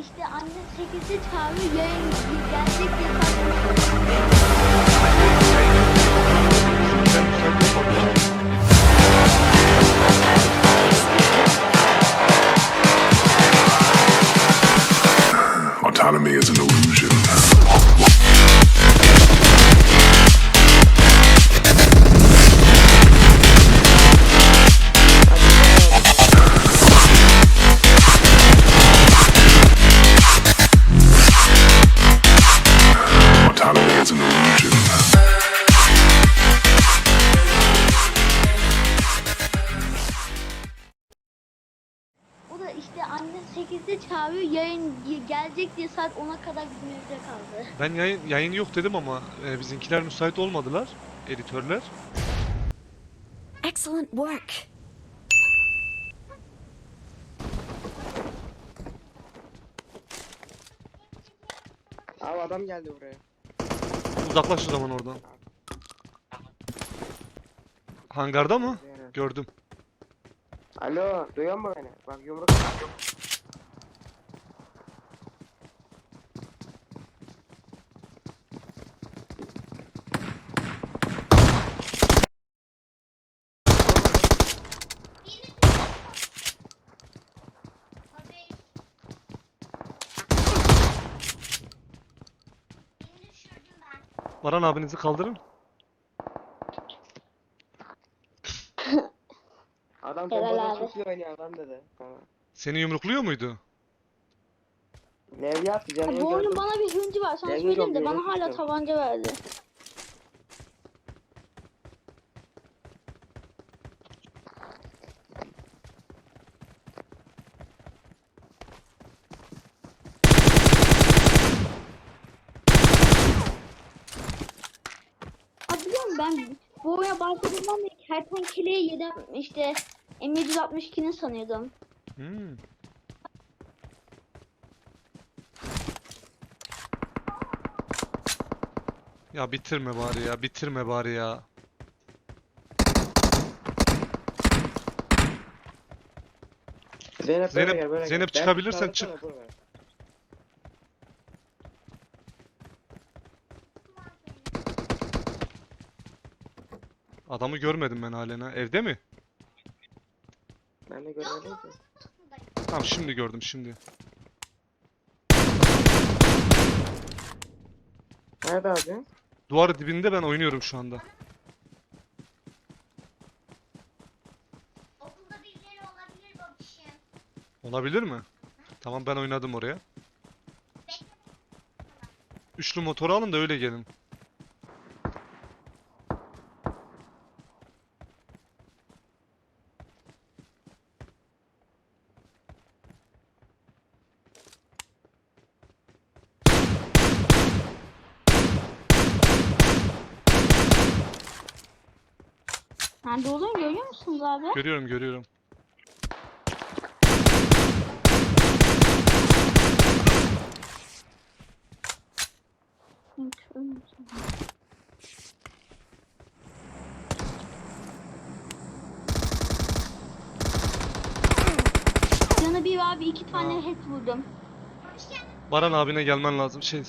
işte annem 8'de çağırıyor yayın gelecek diye yayın ge- gelecek diye saat 10'a kadar bizim evde kaldı. Ben yayın, yayın yok dedim ama e, bizimkiler müsait olmadılar. Editörler. Excellent work. Abi adam geldi buraya. Uzaklaş o zaman oradan. Hangarda mı? Gördüm. Alo, duyuyor musun beni? Bak yumruk. Baran abinizi kaldırın. Adam Helal pompadan abi. çok iyi oynuyor adam dedi. Tamam. Seni yumrukluyor muydu? Levye attı canını bu oyunun bana bir hıncı var sana söyleyeyim de bana hala ediyorum. tabanca verdi. Abi biliyor musun ben bu oyuna başladığımdan beri kertenkeleyi yedim işte M762'nin sanıyordum. Hmm. Ya bitirme bari ya, bitirme bari ya. Zeynep, Zeynep- Zeynep gel. çıkabilirsen çık. Adamı görmedim ben halen ha. Evde mi? Ben de görmedim ki. Tamam şimdi gördüm şimdi. Nerede abi? Duvar dibinde ben oynuyorum şu anda. Okulda birileri olabilir babişim. Olabilir mi? Tamam ben oynadım oraya. Üçlü motoru alın da öyle gelin. Nerede olduğunu görüyor musunuz abi? Görüyorum görüyorum. Canı bir abi iki tane head vurdum. Baran abine gelmen lazım. Şey.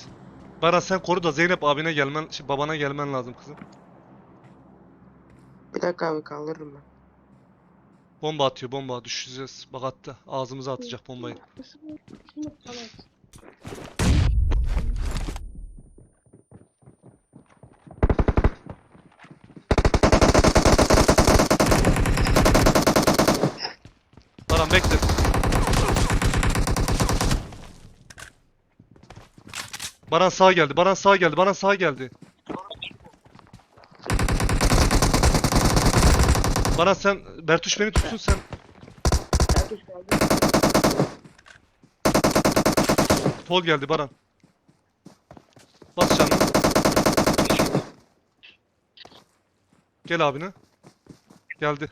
Baran sen koru da Zeynep abine gelmen, şey, babana gelmen lazım kızım. Bir dakika abi kaldırırım ben. Bomba atıyor, bomba. Düşeceğiz. Bak attı. Ağzımıza atacak bombayı. Baran bekle. Baran sağ geldi. Baran sağ geldi. Baran sağ geldi. Baran sen Bertuş beni tutsun sen. Herkes kaldı. Sol geldi Baran. Bas canını. Gel abine. Geldi.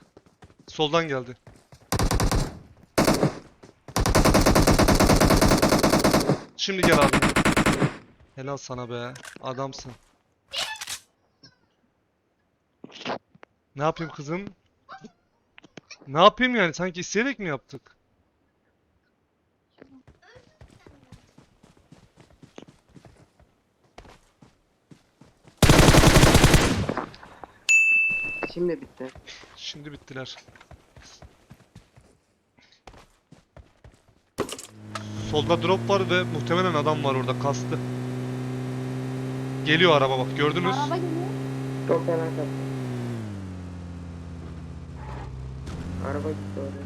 Soldan geldi. Şimdi gel abi. Helal sana be. Adamsın. Ne yapayım kızım? Ne yapayım yani? Sanki isteyerek mi yaptık? Şimdi bitti. Şimdi bittiler. Solda drop var ve muhtemelen adam var orada kastı. Geliyor araba bak gördünüz. Araba geliyor. Çok fena kastı. Araba gitti oraya.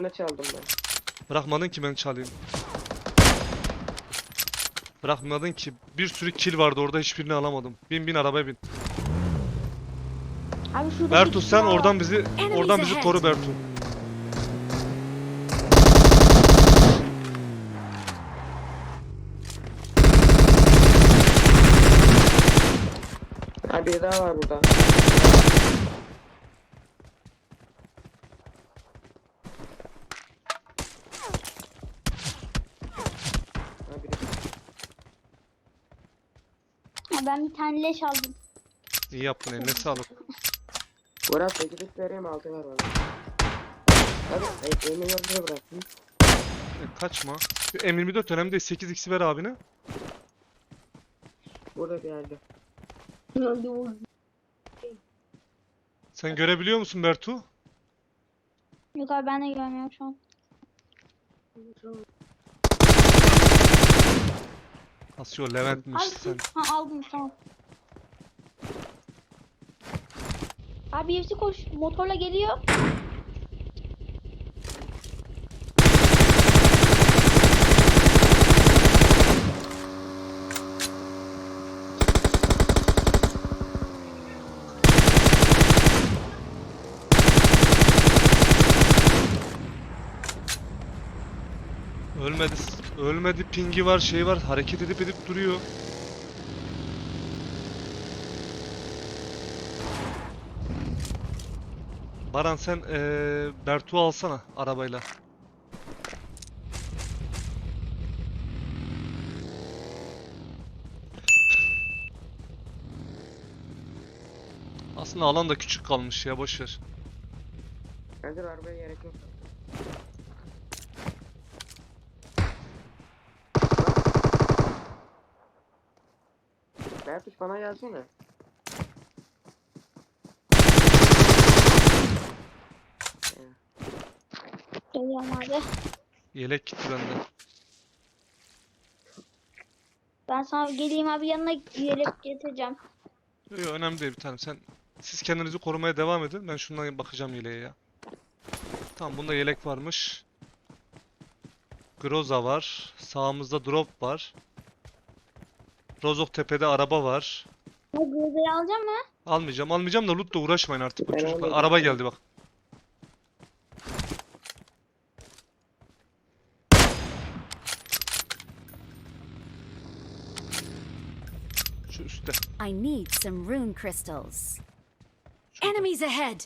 Bırak, çaldım ben. bırakmadın ki ben çalayım. Bırakmadın ki. Bir sürü kill vardı orada hiçbirini alamadım. Bin bin arabaya bin. Abi şurada Bertu sen oradan bizi oradan bizi ahead. koru Bertu. Ha bir daha var burada. Ben bir tane leş aldım. İyi yaptın eline sağlık. Murat 8 vereyim 6 ver bana. Hadi e, emin yolda bıraktım. E, kaçma. M24 önemli değil 8x'i ver abine. Burada bir yerde. Sen görebiliyor musun Bertu? Yok abi ben de görmüyorum şu an. Asıyor Levent'miş Abi sen. ha aldım tamam. Abi birisi koş motorla geliyor. Ölmedi. Ölmedi pingi var şey var hareket edip edip duruyor. Baran sen eee Bertu alsana arabayla. Aslında alan da küçük kalmış ya boş ver. Bence arabaya gerek yok. Bertuş bana gelsene. Geliyorum abi. Yelek gitti bende. Ben sana geleyim abi yanına yelek getireceğim. Yok yok önemli değil bir tanem. Sen siz kendinizi korumaya devam edin. Ben şundan bakacağım yeleğe ya. Tamam bunda yelek varmış. Groza var. Sağımızda drop var. Rozok Tepe'de araba var. Bu gözleri alacağım mı? Almayacağım. Almayacağım da loot'la uğraşmayın artık bu çocuklar. Araba geldi bak. Üstte. I need some rune crystals. Şurada. Enemies ahead!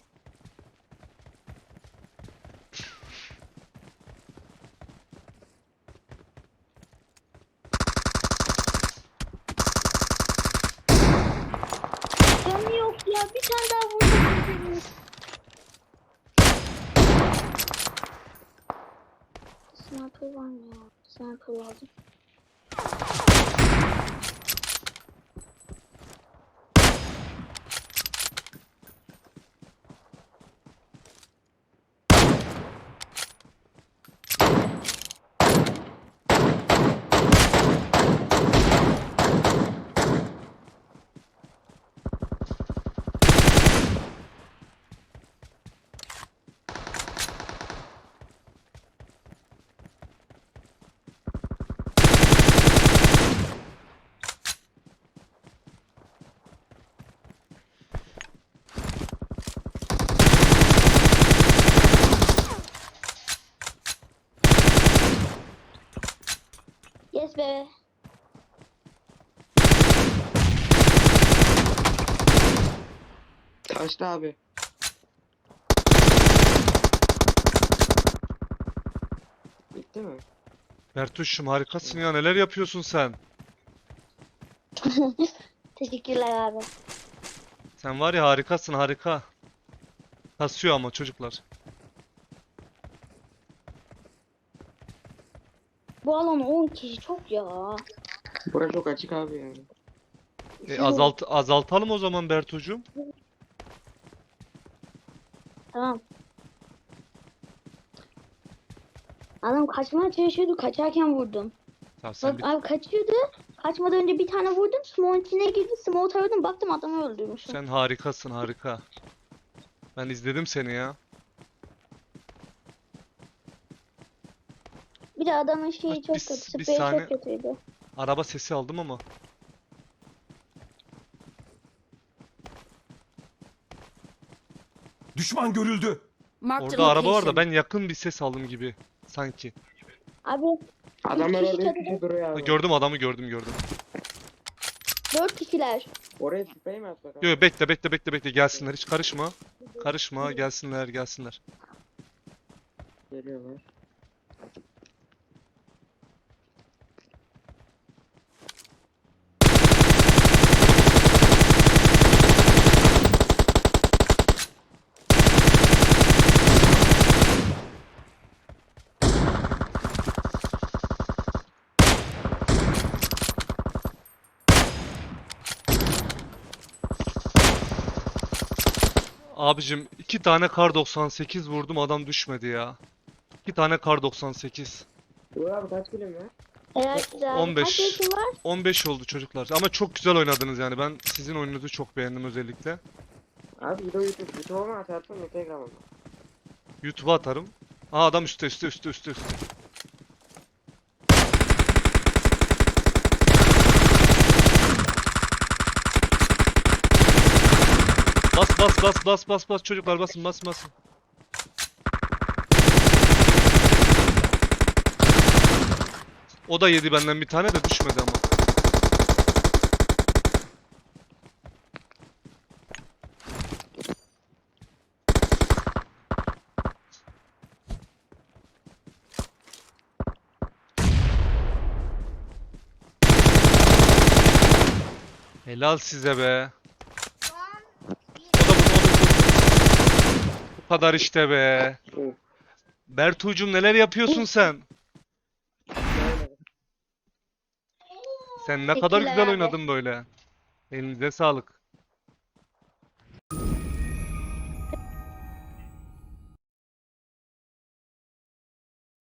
Canı yok ya bir tane daha vurdum. Sniper var mı ya? Sniper lazım. Yes be. Kaçtı abi. Bitti mi? Bertuş'um harikasın ya. Neler yapıyorsun sen? Teşekkürler abi. Sen var ya harikasın harika. Kasıyor ama çocuklar. Bu alan 10 kişi çok ya. Bura çok açık abi yani. E, azalt azaltalım o zaman Bertucuğum. Tamam. Adam kaçmaya çalışıyordu. Kaçarken vurdum. Tamam sen Bak bir abi kaçıyordu. Kaçmadan önce bir tane vurdum. Smoke'un içine girdi. Smoke taradım. Baktım adamı öldürmüşüm. sen harikasın harika. Ben izledim seni ya. Bir de adamın şeyi Bak, çok bir- kötü. bir Spreyi saniye- çok kötüydü. Araba sesi aldım ama. Düşman görüldü. Marked a Orada araba var da location. ben yakın bir ses aldım gibi. Sanki. Abi Adamlar kişi orada çatıda. abi. Gördüm adamı gördüm gördüm. 4 kişiler. Oraya sprey mi atsak abi? Yo bekle bekle bekle bekle gelsinler hiç karışma. Karışma gelsinler gelsinler. Geliyorlar. Abicim iki tane kar 98 vurdum adam düşmedi ya. İki tane kar 98. Uğur abi kaç kilim var? Abi 15. kaç yaşın var? 15 oldu çocuklar. Ama çok güzel oynadınız yani. Ben sizin oyununuzu çok beğendim özellikle. Abi video YouTube. YouTube'a mı atarsın Instagram'a mı? YouTube'a atarım. Aa adam üstte üstte üstte üstte üstte. Bas bas bas bas bas çocuklar basın basın basın. O da yedi benden bir tane de düşmedi ama. Helal size be. Son O da bu, o da bu. Kadar işte be. Bertuğcum neler yapıyorsun sen? Sen ne kadar Teşekkürler güzel abi. oynadın böyle. Elinize sağlık.